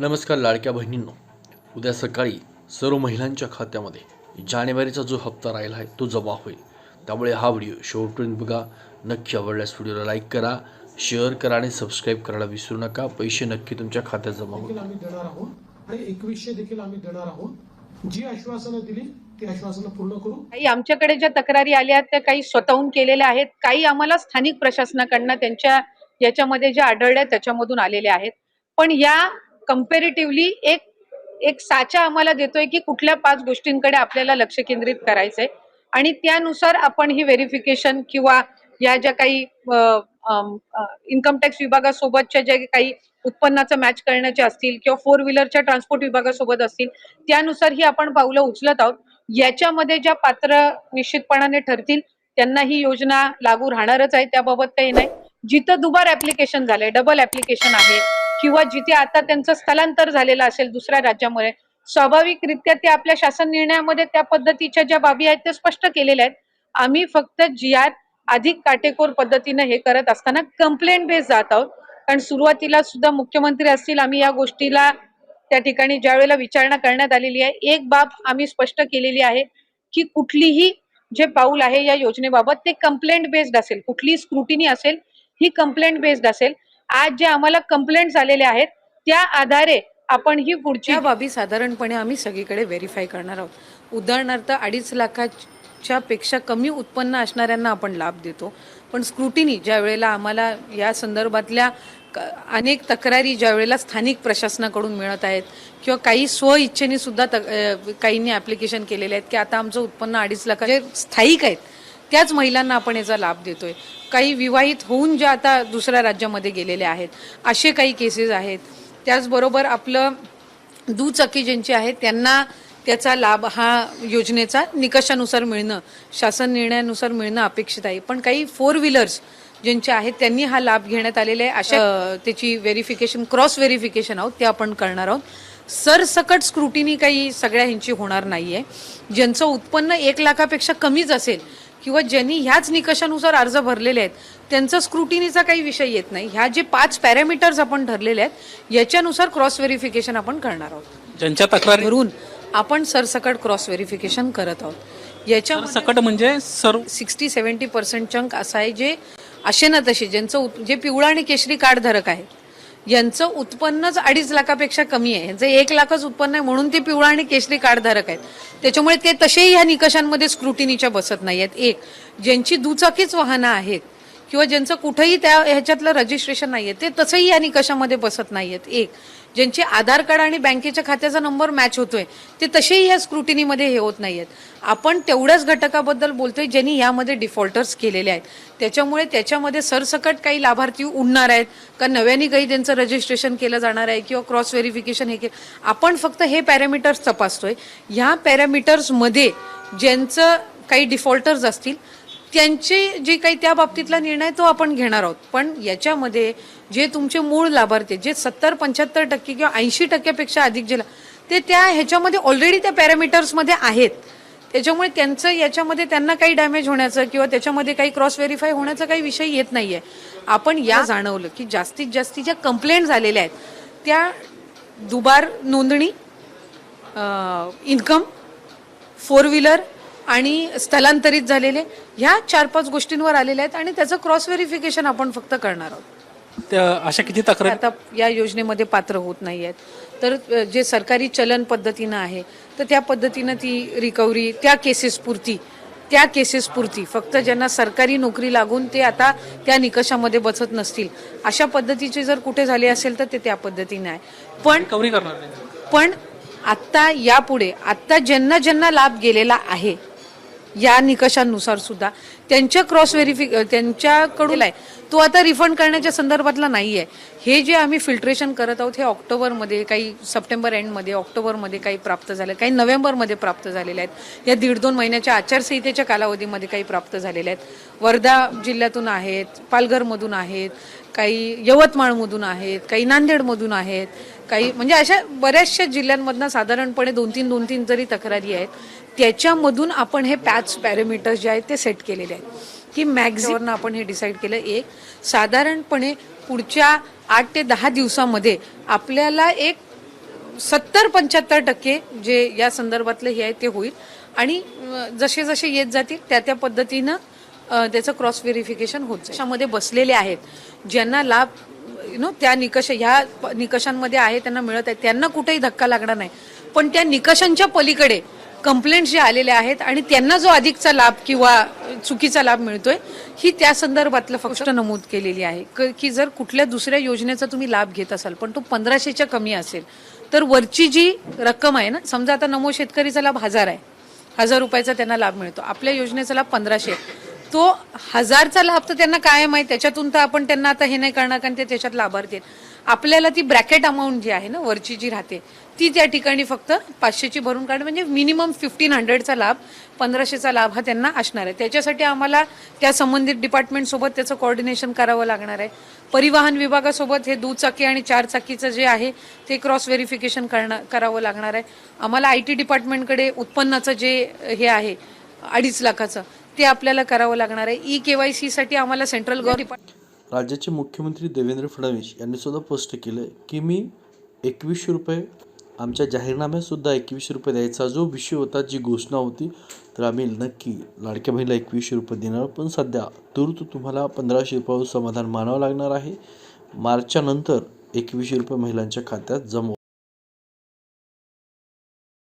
नमस्कार लाडक्या बहिणींनो. उद्या सकाळी सर्व महिलांच्या खात्यामध्ये जानेवारीचा जो हप्ता राहिला आहे तो जमा होईल. त्यामुळे हा व्हिडिओ शेवटपर्यंत बघा. नक्की आवडल्यास व्हिडिओला लाईक करा शेअर करा आणि सबस्क्राईब करायला विसरू नका. पैसे नक्की तुमच्या खात्यात जमा होईल आम्ही देणार आहोत आणि एकवीसशे देखील आम्ही देणार आहोत. जी आश्वासनं दिली ती आश्वासनं पूर्ण करू. काही आमच्याकडे ज्या तक्रारी आल्या आहेत त्या काही स्वतःहून केलेल्या आहेत. काही आम्हाला स्थानिक प्रशासनाकडनं त्यांच्या याच्यामध्ये ज्या आढळल्या त्याच्यामधून आलेल्या आहेत. पण या कम्पॅरेटिव्हली एक एक साचा आम्हाला देतोय की कुठल्या पाच गोष्टींकडे आपल्याला लक्ष केंद्रित करायचंय. आणि त्यानुसार आपण ही व्हेरिफिकेशन किंवा या ज्या काही इन्कम टॅक्स विभागासोबतच्या ज्या काही उत्पन्नाचं मॅच करण्याचे असतील किंवा फोर व्हीलरच्या ट्रान्सपोर्ट विभागासोबत असतील त्यानुसार ही आपण पावलं उचलत आहोत. याच्यामध्ये ज्या पात्र निश्चितपणाने ठरतील त्यांना ही योजना लागू राहणारच आहे. त्याबाबत काही नाही. जिथं दुबार ऍप्लिकेशन झालंय डबल ऍप्लिकेशन आहे किंवा जिथे आता त्यांचं स्थलांतर झालेलं असेल दुसऱ्या राज्यामध्ये स्वाभाविकरित्या ते आपल्या शासन निर्णयामध्ये त्या पद्धतीच्या ज्या बाबी आहेत त्या स्पष्ट केलेल्या आहेत. आम्ही फक्त जी आर अधिक काटेकोर पद्धतीने हे करत असताना कंप्लेंट बेस जात आहोत. कारण सुरुवातीला सुद्धा मुख्यमंत्री असतील आम्ही या गोष्टीला त्या ठिकाणी ज्यावेळेला विचारणा करण्यात आलेली आहे एक बाब आम्ही स्पष्ट केलेली आहे की कुठलीही जे पाऊल आहे या योजनेबाबत ते कंप्लेंट बेस्ड असेल. कुठलीही स्क्रुटिनी असेल ही कंप्लेंट बेस्ड असेल. आज जे आम्हाला कंप्लेंट आलेल्या आहेत त्या आधारे आपण ही पुढच्या बाबी साधारणपणे आम्ही सगळीकडे व्हेरीफाय करणार आहोत. उदाहरणार्थ अडीच लाखाच्या पेक्षा कमी उत्पन्न असणाऱ्यांना आपण लाभ देतो. पण स्क्रुटिनी ज्या वेळेला आम्हाला या संदर्भातल्या क- अनेक तक्रारी ज्या वेळेला स्थानिक प्रशासनाकडून मिळत आहेत किंवा काही स्वइच्छेने सुद्धा तक- काहींनी ऍप्लिकेशन केलेले आहेत की आता आमचं उत्पन्न अडीच लाख जे स्थायिक आहेत त्याच महिलांना आपण याचा लाभ देतोय. काही विवाहित होऊन ज्या आता दुसऱ्या राज्यामध्ये गेलेल्या आहेत असे काही केसेस आहेत. त्याचबरोबर आपलं दुचाकी ज्यांची आहे त्यांना त्याचा लाभ हा योजनेचा निकषानुसार मिळणं शासन निर्णयानुसार मिळणं अपेक्षित आहे. पण काही फोर व्हीलर्स ज्यांचे आहेत त्यांनी हा लाभ घेण्यात आलेला आहे. अशा त्याची व्हेरिफिकेशन क्रॉस व्हेरिफिकेशन आहोत ते आपण करणार आहोत. सरसकट स्क्रुटिनी काही सगळ्या ह्यांची होणार नाही आहे ज्यांचं उत्पन्न एक लाखापेक्षा कमीच असेल किंवा ज्यांनी ह्याच निकषानुसार अर्ज भरलेले आहेत त्यांचा स्क्रुटिनीचा काही विषय येत नाही. ह्या जे पाच पॅरामीटर्स आपण ठरलेले आहेत याच्यानुसार क्रॉस व्हेरिफिकेशन आपण करणार आहोत. ज्यांच्या तक्रारी भरून आपण सरसकट क्रॉस व्हेरिफिकेशन करत आहोत. याच्या सकट म्हणजे सर्व सिक्स्टी सेव्हन्टी पर्सेंट चंक असा आहे जे असे ना तसे ज्यांचं उत- जे पिवळा आणि केशरी कार्ड धारक आहेत यांचं उत्पन्नच अडीच लाखापेक्षा कमी आहे. यांचं एक लाखच उत्पन्न आहे म्हणून ते पिवळा आणि केशरी कार्डधारक आहेत. त्याच्यामुळे ते तसेही ह्या निकषांमध्ये स्क्रुटिनीच्या बसत नाही आहेत एक ज्यांची दुचाकीच वाहनं आहेत किंवा ज्यांचं कुठंही त्या ह्याच्यातलं रजिस्ट्रेशन नाहीये ते तसंही या निकषामध्ये बसत नाही आहेत एक ज्यांचे आधार कार्ड आणि बँकेच्या खात्याचा नंबर मॅच होतोय ते तसेही या स्क्रुटिनीमध्ये हे होत नाहीयेत. आपण तेवढ्याच घटकाबद्दल बोलतोय ज्यांनी यामध्ये डिफॉल्टर्स केलेले आहेत. त्याच्यामुळे त्याच्यामध्ये सरसकट काही लाभार्थी उडणार आहेत का? नव्याने काही त्यांचं रजिस्ट्रेशन केलं जाणार आहे किंवा क्रॉस व्हेरिफिकेशन हे केलं आपण फक्त हे पॅरामीटर्स तपासतोय. ह्या पॅरामीटर्समध्ये ज्यांचं काही डिफॉल्टर्स असतील त्यांचे जे काही त्या बाबतीतला निर्णय तो आपण घेणार आहोत. पण याच्यामध्ये जे तुमचे मूळ लाभार्थी जे सत्तर पंच्याहत्तर टक्के किंवा ऐंशी टक्क्यापेक्षा अधिक जे ते त्या ह्याच्यामध्ये ऑलरेडी त्या पॅरामीटर्समध्ये आहेत. त्याच्यामुळे त्यांचं याच्यामध्ये त्यांना काही डॅमेज होण्याचं किंवा त्याच्यामध्ये काही क्रॉस व्हेरीफाय होण्याचा काही विषय येत नाही आहे आपण या जाणवलं की जास्तीत जास्त ज्या कंप्लेंट झालेल्या आहेत त्या दुबार नोंदणी इन्कम फोर व्हीलर आणि स्थलांतरित झालेले ह्या चार पाच गोष्टींवर आलेल्या आहेत आणि त्याचं क्रॉस व्हेरिफिकेशन आपण फक्त करणार आहोत. अशा किती तक्रारी? आता या योजनेमध्ये पात्र होत नाही आहेत. तर जे सरकारी चलन पद्धतीनं आहे तर त्या पद्धतीनं ती रिकव्हरी त्या केसेस पुरती त्या केसेस पुरती. फक्त ज्यांना सरकारी नोकरी लागून ते आता त्या निकषामध्ये बसत नसतील. अशा पद्धतीचे जर कुठे झाले असेल तर ते त्या पद्धतीने आहे. पण रिकव्हरी करणार नाही. पण आत्ता यापुढे आत्ता ज्यांना ज्यांना लाभ गेलेला आहे या निकषांनुसार सुद्धा. त्यांच्या क्रॉस व्हेरिफिक त्यांच्याकडून आहे तो आता रिफंड करण्याच्या संदर्भातला नाही आहे हे जे आम्ही फिल्ट्रेशन करत आहोत हे ऑक्टोबरमध्ये काही सप्टेंबर एंडमध्ये ऑक्टोबरमध्ये काही प्राप्त झाले काही नोव्हेंबरमध्ये प्राप्त झालेले आहेत. या दीड दोन महिन्याच्या आचारसंहितेच्या कालावधीमध्ये काही प्राप्त झालेले आहेत. वर्धा जिल्ह्यातून आहेत पालघरमधून आहेत काही यवतमाळमधून आहेत काही नांदेडमधून आहेत काही म्हणजे अशा बऱ्याचशा जिल्ह्यांमधनं साधारणपणे दोन तीन दोन तीन जरी तक्रारी आहेत त्याच्यामधून आपण हे पॅच पॅरामीटर्स जे आहेत ते सेट केलेले आहेत. की मॅक्झिमम आपण हे डिसाईड केलं एक साधारणपणे पुढच्या आठ ते दहा दिवसामध्ये आपल्याला एक सत्तर पंच्याहत्तर टक्के जे या संदर्भातलं हे आहे ते होईल. आणि जसे जसे येत जातील त्या त्या पद्धतीनं त्याचं क्रॉस व्हेरिफिकेशन होत जाईल. त्याच्यामध्ये बसलेले आहेत. ज्यांना लाभ यु नो त्या निकष ह्या प- निकषांमध्ये आहे त्यांना मिळत आहे त्यांना कुठेही धक्का लागणार नाही. पण त्या निकषांच्या पलीकडे कंप्लेंट जे आलेले आहेत आणि त्यांना जो अधिकचा लाभ किंवा चुकीचा लाभ मिळतोय ही त्या संदर्भातलं फक्त नमूद केलेली आहे. क- की जर कुठल्या दुसऱ्या योजनेचा तुम्ही लाभ घेत असाल पण तो पंधराशेच्या कमी असेल तर वरची जी रक्कम आहे ना समजा आता नमो शेतकरीचा लाभ हजार आहे. हजार रुपयाचा त्यांना लाभ मिळतो. आपल्या योजनेचा लाभ पंधराशे तो हजारचा लाभ तर त्यांना कायम आहे त्याच्यातून तर आपण त्यांना आता हे नाही करणार कारण ते त्याच्यात लाभार्थी आहेत. आपल्याला ती ब्रॅकेट अमाऊंट जी आहे ना वरची जी राहते ती त्या ठिकाणी फक्त पाचशेची भरून काढ म्हणजे मिनिमम फिफ्टीन हंड्रेडचा लाभ पंधराशेचा लाभ हा त्यांना असणार आहे. त्याच्यासाठी आम्हाला त्या संबंधित डिपार्टमेंटसोबत त्याचं कोऑर्डिनेशन करावं लागणार आहे. परिवहन विभागासोबत हे दुचाकी आणि चार चाकीचं जे आहे ते क्रॉस व्हेरिफिकेशन करणं करावं लागणार आहे. आम्हाला आय टी डिपार्टमेंटकडे उत्पन्नाचं जे हे आहे अडीच लाखाचं ते आपल्याला करावं लागणार आहे. ई केवायसी साठी आम्हाला सेंट्रल गव्हर्नमेंट राज्याचे मुख्यमंत्री देवेंद्र फडणवीस यांनी सुद्धा स्पष्ट केलं की मी एकवीसशे रुपये आमच्या जाहीरनाम्यात सुद्धा एकवीसशे रुपये द्यायचा जो विषय होता जी घोषणा होती तर आम्ही नक्की लाडक्या बहिणीला एकवीसशे रुपये देणार. पण सध्या तूर्त तुम्हाला पंधराशे रुपयावर समाधान मानावं लागणार आहे. मार्चच्या नंतर एकवीसशे रुपये महिलांच्या खात्यात जमा